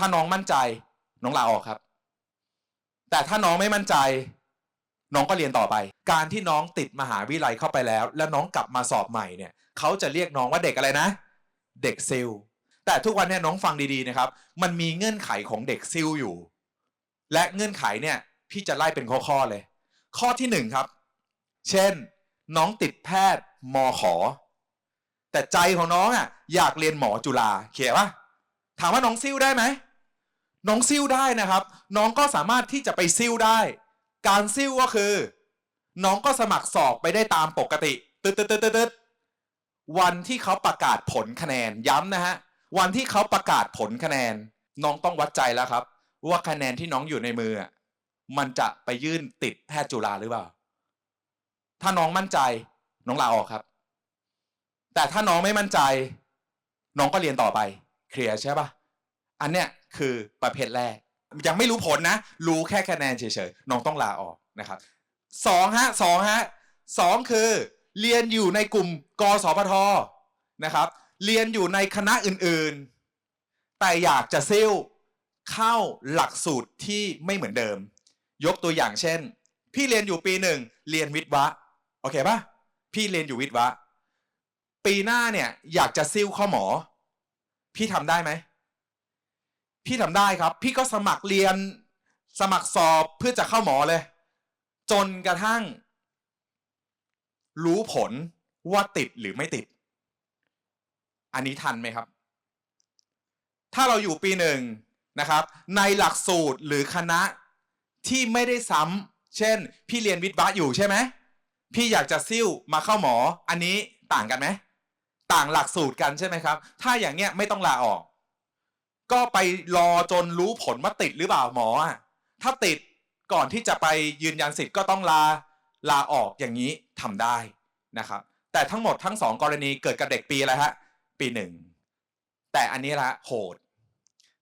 ถ้าน้องมั่นใจ น้องลาออกครับ แต่ถ้าน้องไม่มั่นใจ น้องก็เรียนต่อไป การที่น้องติดมหาวิทยาลัยเข้าไปแล้ว แล้วน้องกลับมาสอบใหม่เนี่ยเขาจะเรียกน้องว่าเด็กอะไรนะ เด็กซิลแต่ทุกวันเนี้น้องฟังดีๆนะครับ มันมีเงื่อนไขของเด็กซิลอยู่ และเงื่อนไขเนี่ยพี่จะไล่เป็นข้อๆเลย ข้อที่หนึ่งครับ เช่น น้องติดแพทย์มขอ แต่ใจของน้องอะอยากเรียนหมอจุฬาเขียนปะถามว่าน้องซิ่วได้ไหม น้องซิ่วได้นะครับ น้องก็สามารถที่จะไปซิ่วได้ การซิ่วก็คือ น้องก็สมัครสอบไปได้ตามปกติตึ๊ดตึ๊ดตึ๊ดตึ๊ดวันที่เขาประกาศผลคะแนนย้ำนะฮะวันที่เขาประกาศผลคะแนน น้องต้องวัดใจแล้วครับ ว่าคะแนนที่น้องอยู่ในมือ มันจะไปยื่นติดแพทย์จุฬาหรือเปล่า ถ้าน้องมั่นใจ น้องลาออกครับ แต่ถ้าน้องไม่มั่นใจ น้องก็เรียนต่อไปเคลียร์ใช่ปะอันเนี้ย คือประเภทแรก ยังไม่รู้ผลนะ รู้แค่คะแนนเฉยๆน้องต้องลาออกนะครับสองฮะสองฮะสองคือ เรียนอยู่ในกลุ่มกสพทนะครับ เรียนอยู่ในคณะอื่นๆ แต่อยากจะซิ่วเข้าหลักสูตรที่ไม่เหมือนเดิม ยกตัวอย่างเช่น พี่เรียนอยู่ปีหนึ่งเรียนวิทย์วะโอเคปะพี่เรียนอยู่วิทย์วะปีหน้าเนี่ยอยากจะซิ่วข้อหมอ พี่ทำได้ไหม พี่ทำได้ครับ พี่ก็สมัครเรียนสมัครสอบเพื่อจะเข้าหมอเลย จนกระทั่ง รู้ผลว่าติดหรือไม่ติด อันนี้ทันไหมครับ ถ้าเราอยู่ปีหนึ่งนะครับ ในหลักสูตรหรือคณะที่ไม่ได้ซ้ำเช่น พี่เรียนวิทย์วะอยู่ใช่ไหมพี่อยากจะซิ่วมาเข้าหมอ อันนี้ต่างกันไหม ต่างหลักสูตรกันใช่ไหมครับ ถ้าอย่างเงี้ยไม่ต้องลาออก ก็ไปรอจนรู้ผลว่าติดหรือเปล่าหมอถ้าติดก่อนที่จะไปยืนยันสิทธิ์ก็ต้องลาลาออกอย่างนี้ทำได้นะครับแต่ทั้งหมดทั้งสองกรณีเกิดกับเด็กปีอะไรฮะปีหนึ่งแต่อันนี้ละโหด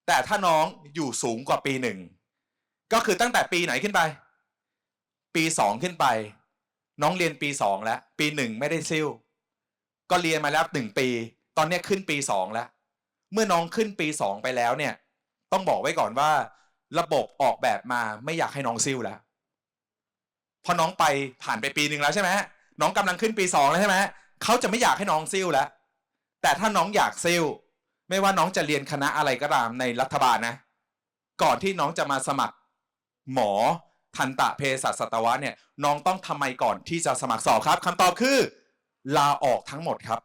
แต่ถ้าน้องอยู่สูงกว่าปีหนึ่งก็คือตั้งแต่ปีไหนขึ้นไป ปีสองขึ้นไป น้องเรียนปีสองแล้ว ปีหนึ่งไม่ได้ซิ่วก็เรียนมาแล้วหนึ่งปี ตอนนี้ขึ้นปีสองแล้ว เมื่อน้องขึ้นปีสองไปแล้วเนี่ย ต้องบอกไว้ก่อนว่า ระบบออกแบบมาไม่อยากให้น้องซิ่วแล้วพอน้องไปผ่านไปปีหนึ่งแล้วใช่ไหมน้องกำลังขึ้นปีสองแล้วใช่ไหมเขาจะไม่อยากให้น้องซิ่วแล้ว แต่ถ้าน้องอยากซิ่วไม่ว่าน้องจะเรียนคณะอะไรก็ตามในรัฐบาลนะ ก่อนที่น้องจะมาสมัครหมอทันตะเภสัชสัตวะเนี่ย น้องต้องทำไมก่อนที่จะสมัครสอบครับคำตอบคือ ลาออกทั้งหมดครับ